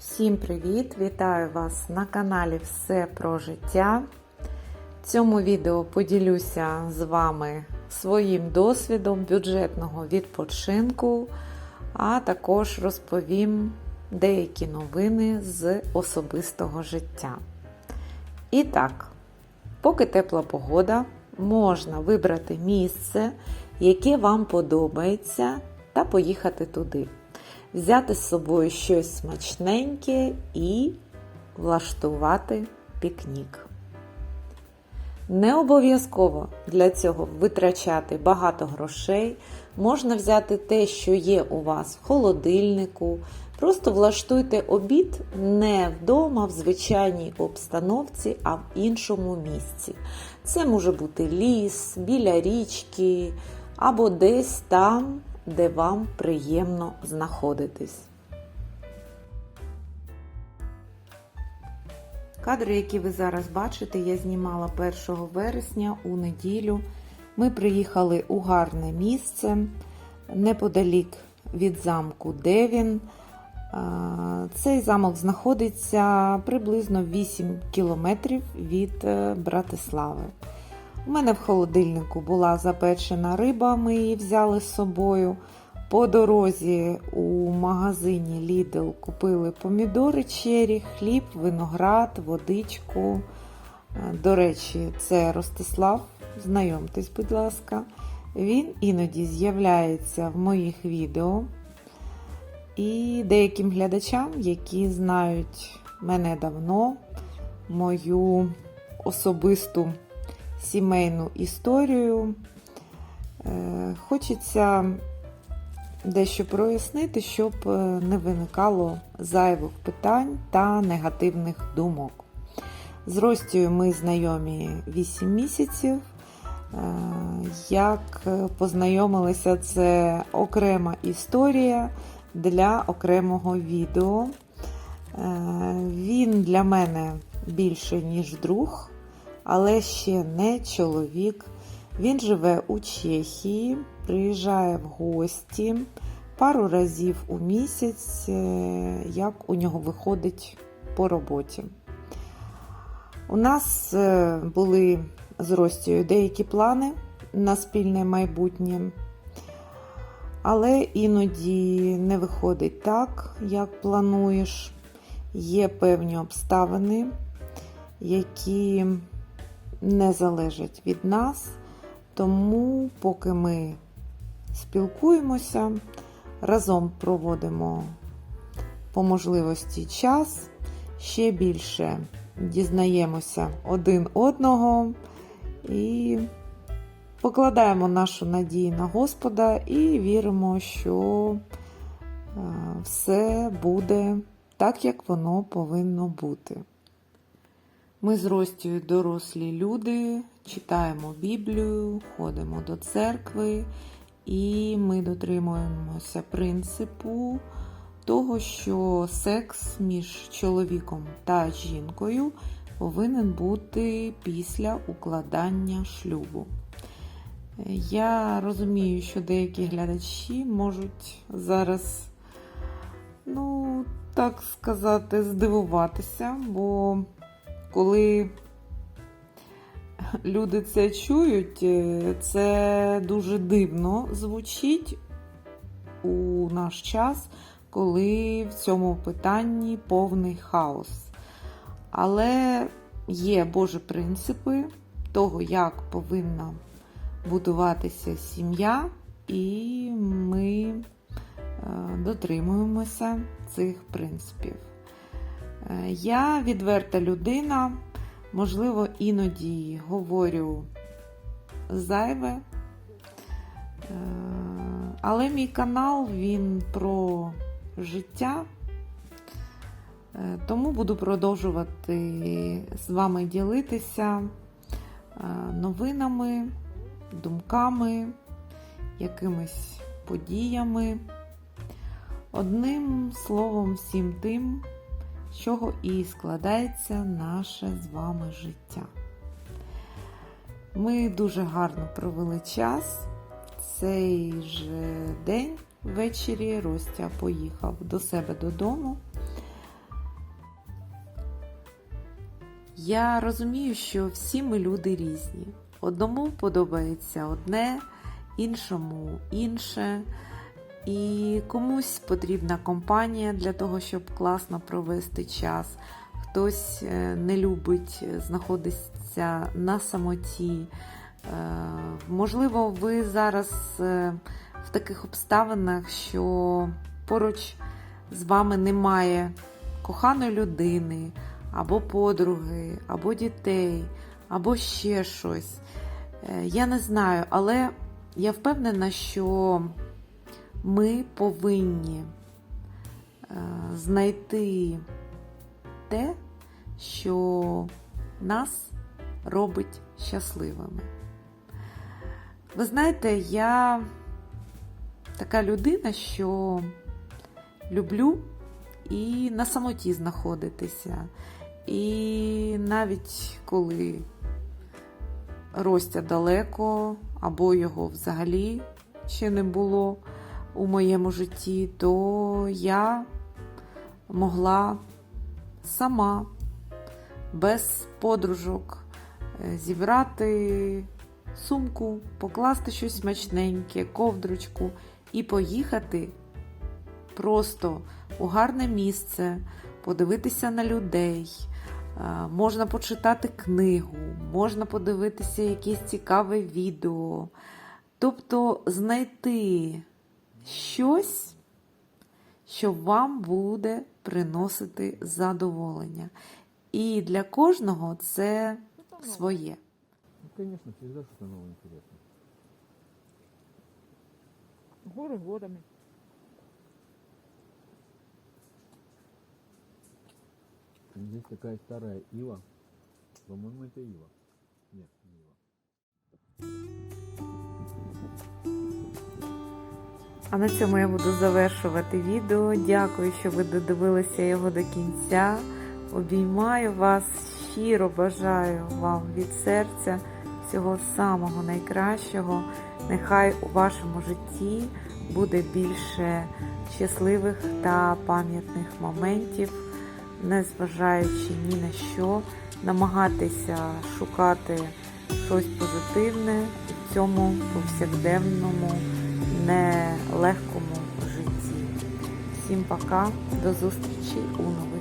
Всім привіт! Вітаю вас на каналі Все про життя. В цьому відео поділюся з вами своїм досвідом бюджетного відпочинку, а також розповім деякі новини з особистого життя. І так, поки тепла погода, можна вибрати місце, яке вам подобається, та поїхати туди взяти з собою щось смачненьке і влаштувати пікнік. Не обов'язково для цього витрачати багато грошей. Можна взяти те, що є у вас в холодильнику. Просто влаштуйте обід не вдома, в звичайній обстановці, а в іншому місці. Це може бути ліс, біля річки або десь там, де вам приємно знаходитись. Кадри, які ви зараз бачите, я знімала 1 вересня у неділю. Ми приїхали у гарне місце неподалік від замку Девін. Цей замок знаходиться приблизно 8 кілометрів від е, Братислави. У мене в холодильнику була запечена риба, ми її взяли з собою. По дорозі у магазині Lidl купили помідори чері, хліб, виноград, водичку. До речі, це Ростислав. Знайомтесь, будь ласка. Він іноді з'являється в моїх відео. І деяким глядачам, які знають мене давно, мою особисту сімейну історію. Е, хочеться дещо прояснити, щоб е, не виникало зайвих питань та негативних думок. З Ростю ми знайомі 8 місяців. Е, як познайомилися, це окрема історія для окремого відео. Він для мене більше, ніж друг але ще не чоловік. Він живе у Чехії, приїжджає в гості пару разів у місяць, е, як у нього виходить по роботі. У нас е, були з Ростією деякі плани на спільне майбутнє, але іноді не виходить так, як плануєш. Є певні обставини, які не залежать від нас, тому, поки ми спілкуємося, разом проводимо по можливості час, ще більше дізнаємося один одного і покладаємо нашу надію на Господа і віримо, що е, все буде так, як воно повинно бути. Ми з Ростю дорослі люди, читаємо Біблію, ходимо до церкви, і ми дотримуємося принципу того, що секс між чоловіком та жінкою повинен бути після укладання шлюбу. Я розумію, що деякі глядачі можуть зараз, ну, так сказати, здивуватися, бо коли люди це чують, е, це дуже дивно звучить у наш час, коли в цьому питанні повний хаос. Але є Божі принципи того, як повинна будуватися сім'я, і ми е, дотримуємося цих принципів. Е, я відверта людина, можливо, іноді говорю зайве, е, але мій канал він про життя, е, тому буду продовжувати з вами ділитися новинами, думками, якимись подіями. Одним словом, всім тим чого і складається наше з вами життя. Ми дуже гарно провели час. Цей же день ввечері Ростя поїхав до себе додому. Я розумію, що всі ми люди різні. Одному подобається одне, іншому інше. І комусь потрібна компанія для того, щоб класно провести час. Хтось е, не любить знаходитися на самоті. Е, Можливо, ви зараз е, в таких обставинах, що поруч з вами немає коханої людини, або подруги, або дітей, або ще щось. Е, Я не знаю, але я впевнена, що ми повинні е, знайти те, що нас робить щасливими. Ви знаєте, я така людина, що люблю і на самоті знаходитися. І навіть коли Ростя далеко, або його взагалі ще не було у моєму житті, то я могла сама без подружок е, зібрати сумку, покласти щось смачненьке, ковдрочку і поїхати просто у гарне місце, подивитися на людей. Е, Можна почитати книгу, можна подивитися якесь цікаве відео. Тобто знайти щось, що вам буде приносити задоволення. І для кожного це своє. Ну, конечно, всегда что-то новое интересно. Горами. Здесь такая старая ива. По-моему, это ива. Нет, не ива. А на цьому я буду завершувати відео. Дякую, що ви додивилися його до кінця. Обіймаю вас, щиро бажаю вам від серця всього самого найкращого. Нехай у вашому житті буде більше щасливих та пам'ятних моментів, незважаючи ні на що, намагатися шукати щось позитивне в цьому повсякденному нелегкому житті. Всім пока, до зустрічі у відео.